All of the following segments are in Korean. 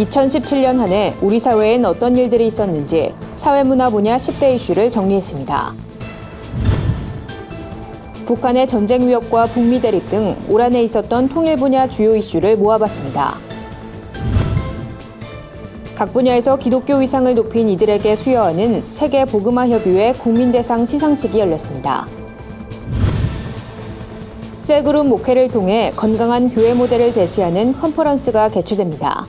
2017년 한 해 우리 사회엔 어떤 일들이 있었는지 사회문화 분야 10대 이슈를 정리했습니다. 북한의 전쟁 위협과 북미 대립 등 올 한해 있었던 통일 분야 주요 이슈를 모아봤습니다. 각 분야에서 기독교 위상을 높인 이들에게 수여하는 세계 복음화 협의회 국민대상 시상식이 열렸습니다. 셀그룹 목회를 통해 건강한 교회 모델을 제시하는 컨퍼런스가 개최됩니다.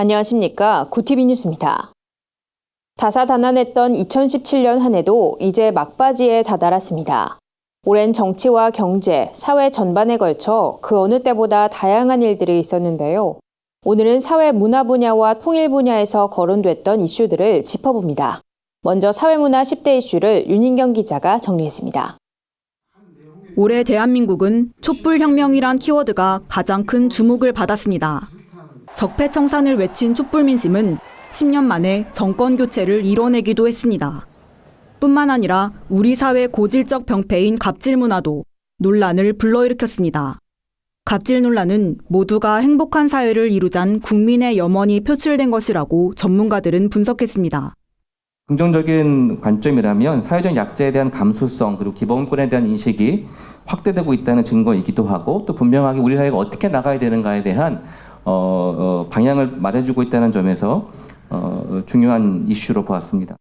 안녕하십니까. 구티비 뉴스입니다. 다사다난했던 2017년 한 해도 이제 막바지에 다다랐습니다. 오랜 정치와 경제, 사회 전반에 걸쳐 그 어느 때보다 다양한 일들이 있었는데요. 오늘은 사회 문화 분야와 통일 분야에서 거론됐던 이슈들을 짚어봅니다. 먼저 사회문화 10대 이슈를 윤인경 기자가 정리했습니다. 올해 대한민국은 촛불혁명이란 키워드가 가장 큰 주목을 받았습니다. 적폐청산을 외친 촛불민심은 10년 만에 정권 교체를 이뤄내기도 했습니다. 뿐만 아니라 우리 사회 고질적 병폐인 갑질 문화도 논란을 불러일으켰습니다. 갑질 논란은 모두가 행복한 사회를 이루잔 국민의 염원이 표출된 것이라고 전문가들은 분석했습니다. 긍정적인 관점이라면 사회적 약자에 대한 감수성 그리고 기본권에 대한 인식이 확대되고 있다는 증거이기도 하고 또 분명하게 우리 사회가 어떻게 나가야 되는가에 대한 어, 어, 방향을 말해주고 있다는 점에서 어, 중요한 이슈로 보았습니다.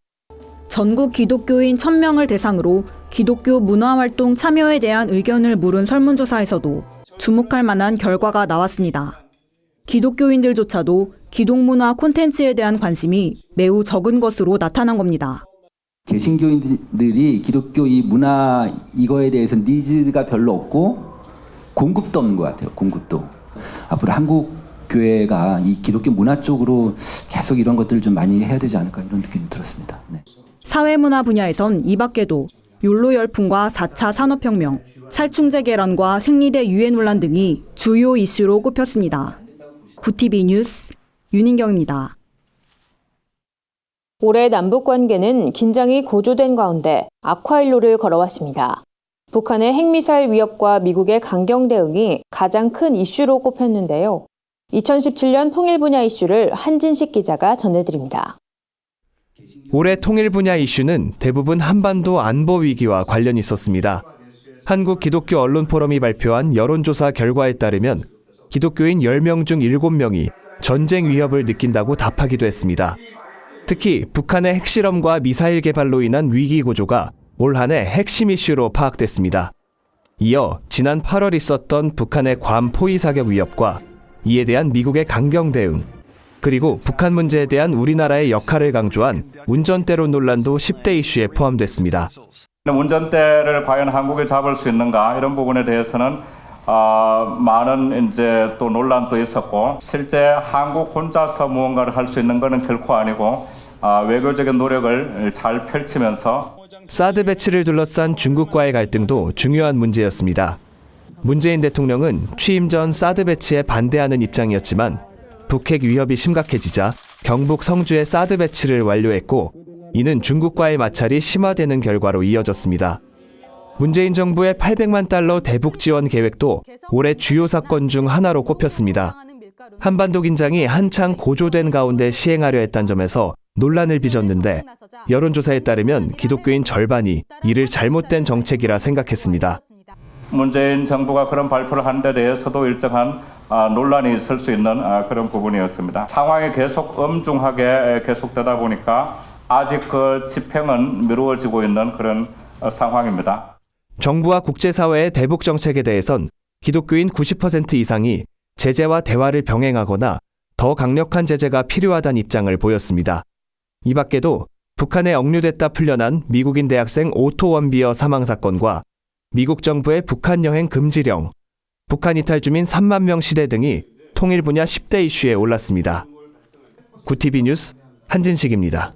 전국 기독교인 1000명을 대상으로 기독교 문화활동 참여에 대한 의견을 물은 설문조사에서도 주목할 만한 결과가 나왔습니다. 기독교인들조차도 기독문화 콘텐츠에 대한 관심이 매우 적은 것으로 나타난 겁니다. 개신교인들이 기독교 이 문화 이거에 대해서 니즈가 별로 없고 공급도 없는 것 같아요. 공급도 앞으로 한국 교회가 이 기독교 문화 쪽으로 계속 이런 것들을 좀 많이 해야 되지 않을까 이런 느낌이 들었습니다. 네. 사회문화 분야에선 이 밖에도 욜로 열풍과 4차 산업혁명, 살충제 계란과 생리대 유해 논란 등이 주요 이슈로 꼽혔습니다. 구티비 뉴스 윤인경입니다. 올해 남북 관계는 긴장이 고조된 가운데 악화일로를 걸어왔습니다. 북한의 핵미사일 위협과 미국의 강경 대응이 가장 큰 이슈로 꼽혔는데요. 2017년 통일 분야 이슈를 한진식 기자가 전해드립니다. 올해 통일 분야 이슈는 대부분 한반도 안보 위기와 관련이 있었습니다. 한국 기독교 언론 포럼이 발표한 여론조사 결과에 따르면 기독교인 10명 중 7명이 전쟁 위협을 느낀다고 답하기도 했습니다. 특히 북한의 핵실험과 미사일 개발로 인한 위기 구조가 올 한해 핵심 이슈로 파악됐습니다. 이어 지난 8월 있었던 북한의 괌 포위 사격 위협과 이에 대한 미국의 강경 대응, 그리고 북한 문제에 대한 우리나라의 역할을 강조한 운전대로 논란도 10대 이슈에 포함됐습니다. 운전대를 과연 한국이 잡을 수 있는가 이런 부분에 대해서는 어, 많은 이제 또 논란도 있었고 실제 한국 혼자서 무언가를 할 수 있는 것은 결코 아니고 어, 외교적인 노력을 잘 펼치면서 사드 배치를 둘러싼 중국과의 갈등도 중요한 문제였습니다. 문재인 대통령은 취임 전 사드 배치에 반대하는 입장이었지만 북핵 위협이 심각해지자 경북 성주의 사드 배치를 완료했고 이는 중국과의 마찰이 심화되는 결과로 이어졌습니다. 문재인 정부의 800만 달러 대북 지원 계획도 올해 주요 사건 중 하나로 꼽혔습니다. 한반도 긴장이 한창 고조된 가운데 시행하려 했던 점에서 논란을 빚었는데 여론조사에 따르면 기독교인 절반이 이를 잘못된 정책이라 생각했습니다. 문재인 정부가 그런 발표를 한 데 대해서도 일정한 아, 논란이 있을 수 있는 아, 그런 부분이었습니다. 상황이 계속 엄중하게 계속되다 보니까 아직 그 집행은 미루어지고 있는 그런 어, 상황입니다. 정부와 국제사회의 대북 정책에 대해선 기독교인 90% 이상이 제재와 대화를 병행하거나 더 강력한 제재가 필요하다는 입장을 보였습니다. 이 밖에도 북한에 억류됐다 풀려난 미국인 대학생 오토 원비어 사망 사건과 미국 정부의 북한 여행 금지령, 북한 이탈 주민 3만 명 시대 등이 통일 분야 10대 이슈에 올랐습니다. 구티비 뉴스 한진식입니다.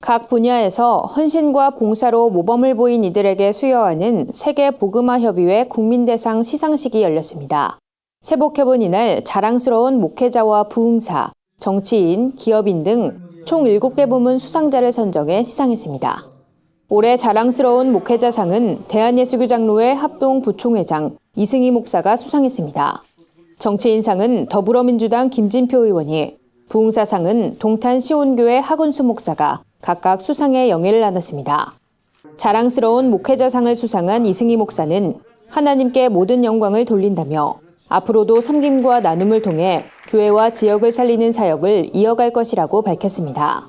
각 분야에서 헌신과 봉사로 모범을 보인 이들에게 수여하는 세계 복음화 협의회 국민대상 시상식이 열렸습니다. 세복협은 이날 자랑스러운 목회자와 부흥사, 정치인, 기업인 등 총 7개 부문 수상자를 선정해 시상했습니다. 올해 자랑스러운 목회자상은 대한예수교 장로회 합동 부총회장 이승희 목사가 수상했습니다. 정치인상은 더불어민주당 김진표 의원이, 부흥사상은 동탄 시온교회 하군수 목사가 각각 수상의 영예를 나눴습니다. 자랑스러운 목회자상을 수상한 이승희 목사는 하나님께 모든 영광을 돌린다며 앞으로도 섬김과 나눔을 통해 교회와 지역을 살리는 사역을 이어갈 것이라고 밝혔습니다.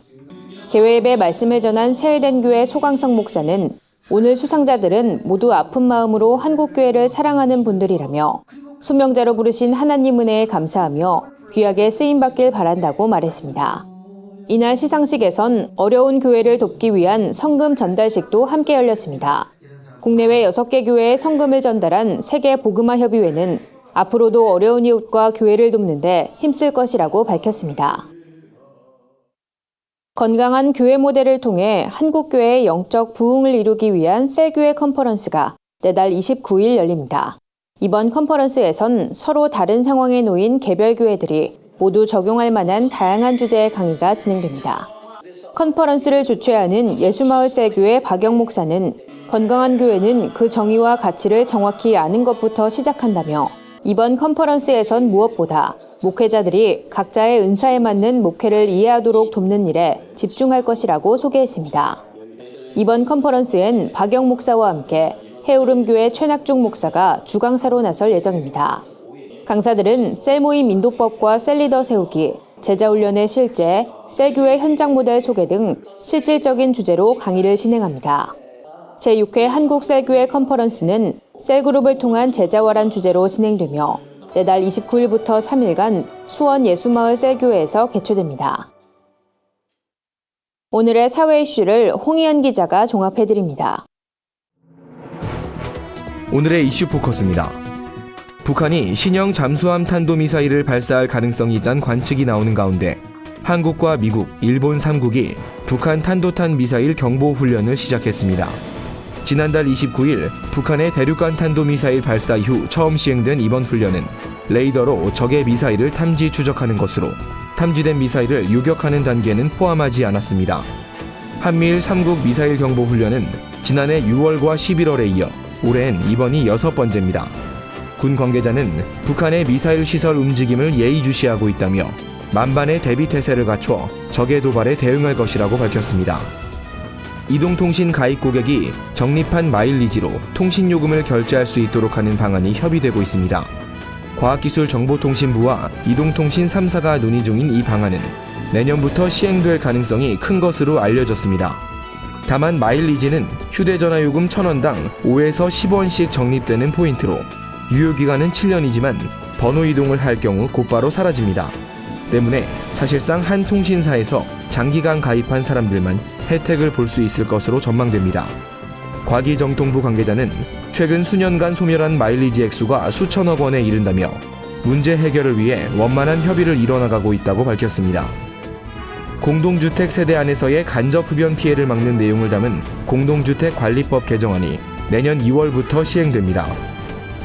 개회에 말씀을 전한 세해된 소강성 목사는 오늘 수상자들은 모두 아픈 마음으로 한국교회를 사랑하는 분들이라며 소명자로 부르신 하나님 은혜에 감사하며 귀하게 쓰임받길 바란다고 말했습니다. 이날 시상식에선 어려운 교회를 돕기 위한 성금 전달식도 함께 열렸습니다. 국내외 6개 교회에 성금을 전달한 세계 복음화 협의회는 앞으로도 어려운 이웃과 교회를 돕는데 힘쓸 것이라고 밝혔습니다. 건강한 교회 모델을 통해 한국교회의 영적 부흥을 이루기 위한 셀교회 컨퍼런스가 내달 29일 열립니다. 이번 컨퍼런스에선 서로 다른 상황에 놓인 개별 교회들이 모두 적용할 만한 다양한 주제의 강의가 진행됩니다. 컨퍼런스를 주최하는 예수마을 셀교회 박영 목사는 건강한 교회는 그 정의와 가치를 정확히 아는 것부터 시작한다며 이번 컨퍼런스에선 무엇보다 목회자들이 각자의 은사에 맞는 목회를 이해하도록 돕는 일에 집중할 것이라고 소개했습니다. 이번 컨퍼런스엔 박영 목사와 함께 해오름교회 최낙중 목사가 주강사로 나설 예정입니다. 강사들은 셀모임 인도법과 셀리더 세우기, 제자훈련의 실제, 셀교회 현장 모델 소개 등 실질적인 주제로 강의를 진행합니다. 제6회 한국셀교회 컨퍼런스는 셀그룹을 통한 제자화란 주제로 진행되며 내달 29일부터 3일간 수원 예수마을 셀교회에서 개최됩니다. 오늘의 사회 이슈를 홍희연 기자가 종합해드립니다. 오늘의 이슈 포커스입니다. 북한이 신형 잠수함 탄도미사일을 발사할 가능성이 있다는 관측이 나오는 가운데 한국과 미국, 일본 3국이 북한 탄도탄 미사일 경보 훈련을 시작했습니다. 지난달 29일 북한의 대륙간 탄도미사일 발사 이후 처음 시행된 이번 훈련은 레이더로 적의 미사일을 탐지 추적하는 것으로 탐지된 미사일을 요격하는 단계는 포함하지 않았습니다. 한미일 3국 미사일 경보 훈련은 지난해 6월과 11월에 이어 올해는 이번이 여섯 번째입니다. 군 관계자는 북한의 미사일 시설 움직임을 예의주시하고 있다며 만반의 대비 태세를 갖춰 적의 도발에 대응할 것이라고 밝혔습니다. 이동통신 가입 고객이 적립한 마일리지로 통신 요금을 결제할 수 있도록 하는 방안이 협의되고 있습니다. 과학기술정보통신부와 이동통신 3사가 논의 중인 이 방안은 내년부터 시행될 가능성이 큰 것으로 알려졌습니다. 다만 마일리지는 휴대전화 요금 1000원당 5에서 10원씩 적립되는 포인트로 유효기간은 7년이지만 번호 이동을 할 경우 곧바로 사라집니다. 때문에 사실상 한 통신사에서 장기간 가입한 사람들만 혜택을 볼 수 있을 것으로 전망됩니다. 과기정통부 관계자는 최근 수년간 소멸한 마일리지 액수가 수천억 원에 이른다며 문제 해결을 위해 원만한 협의를 이뤄나가고 있다고 밝혔습니다. 공동주택 세대 안에서의 간접 흡연 피해를 막는 내용을 담은 공동주택 관리법 개정안이 내년 2월부터 시행됩니다.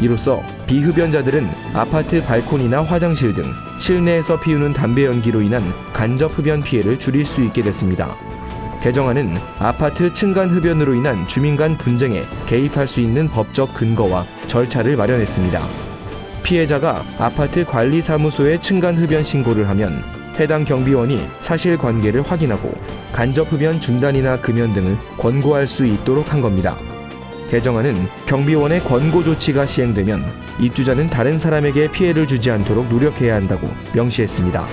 이로써 비흡연자들은 아파트 발코니나 화장실 등 실내에서 피우는 담배 연기로 인한 간접 흡연 피해를 줄일 수 있게 됐습니다. 개정안은 아파트 층간 흡연으로 인한 주민 간 분쟁에 개입할 수 있는 법적 근거와 절차를 마련했습니다. 피해자가 아파트 관리 사무소에 층간 흡연 신고를 하면 해당 경비원이 사실 관계를 확인하고 간접 흡연 중단이나 금연 등을 권고할 수 있도록 한 겁니다. 개정안은 경비원의 권고 조치가 시행되면 입주자는 다른 사람에게 피해를 주지 않도록 노력해야 한다고 명시했습니다.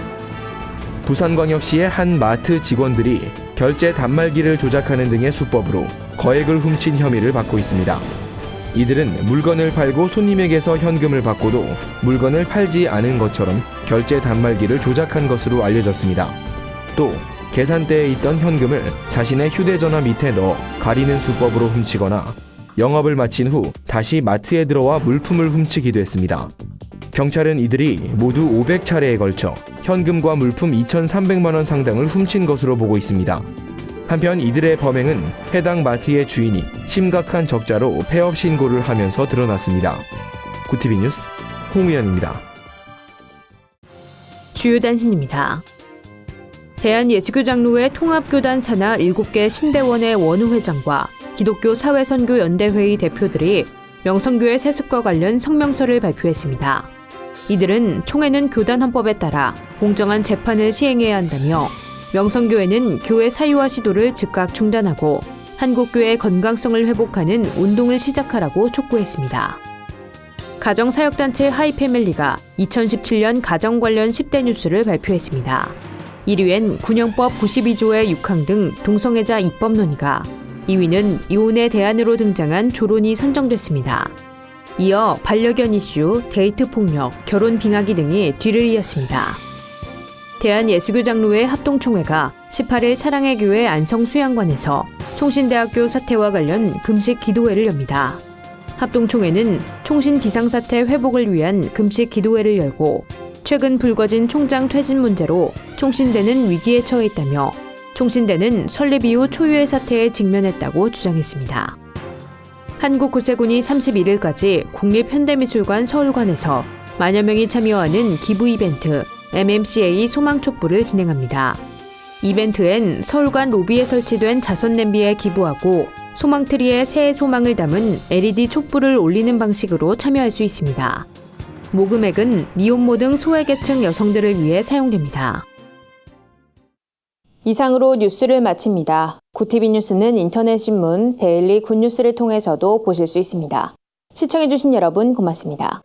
부산광역시의 한 마트 직원들이 결제 단말기를 조작하는 등의 수법으로 거액을 훔친 혐의를 받고 있습니다. 이들은 물건을 팔고 손님에게서 현금을 받고도 물건을 팔지 않은 것처럼 결제 단말기를 조작한 것으로 알려졌습니다. 또 계산대에 있던 현금을 자신의 휴대전화 밑에 넣어 가리는 수법으로 훔치거나 영업을 마친 후 다시 마트에 들어와 물품을 훔치기도 했습니다. 경찰은 이들이 모두 500차례에 걸쳐 현금과 물품 2,300만 원 상당을 훔친 것으로 보고 있습니다. 한편 이들의 범행은 해당 마트의 주인이 심각한 적자로 폐업 신고를 하면서 드러났습니다. 구티비 뉴스 홍우현입니다. 주요 단신입니다. 대한예수교장로회 통합교단 산하 7개 신대원의 원우 회장과 기독교 사회선교연대회의 대표들이 명성교회 세습과 관련 성명서를 발표했습니다. 이들은 총회는 교단 헌법에 따라 공정한 재판을 시행해야 한다며 명성교회는 교회 사유화 시도를 즉각 중단하고 한국교회의 건강성을 회복하는 운동을 시작하라고 촉구했습니다. 가정사역단체 하이패밀리가 2017년 가정 관련 10대 뉴스를 발표했습니다. 1위엔 군영법 92조의 6항 등 동성애자 입법 논의가, 2위는 이혼의 대안으로 등장한 조론이 선정됐습니다. 이어 반려견 이슈, 데이트 폭력, 결혼 빙하기 등이 뒤를 이었습니다. 대한예수교장로회 합동총회가 18일 사랑의 교회 안성수양관에서 총신대학교 사태와 관련 금식 기도회를 엽니다. 합동총회는 총신 비상사태 회복을 위한 금식 기도회를 열고 최근 불거진 총장 퇴진 문제로 총신대는 위기에 처해 있다며 총신대는 설립 이후 초유의 사태에 직면했다고 주장했습니다. 한국구세군이 31일까지 국립현대미술관 서울관에서 만여 명이 참여하는 기부 이벤트 MMCA 소망촛불을 진행합니다. 이벤트엔 서울관 로비에 설치된 자선 냄비에 기부하고 소망트리에 새해 소망을 담은 LED 촛불을 올리는 방식으로 참여할 수 있습니다. 모금액은 미혼모 등 소외계층 여성들을 위해 사용됩니다. 이상으로 뉴스를 마칩니다. 구티비 뉴스는 인터넷 신문 데일리 굿뉴스를 통해서도 보실 수 있습니다. 시청해주신 여러분 고맙습니다.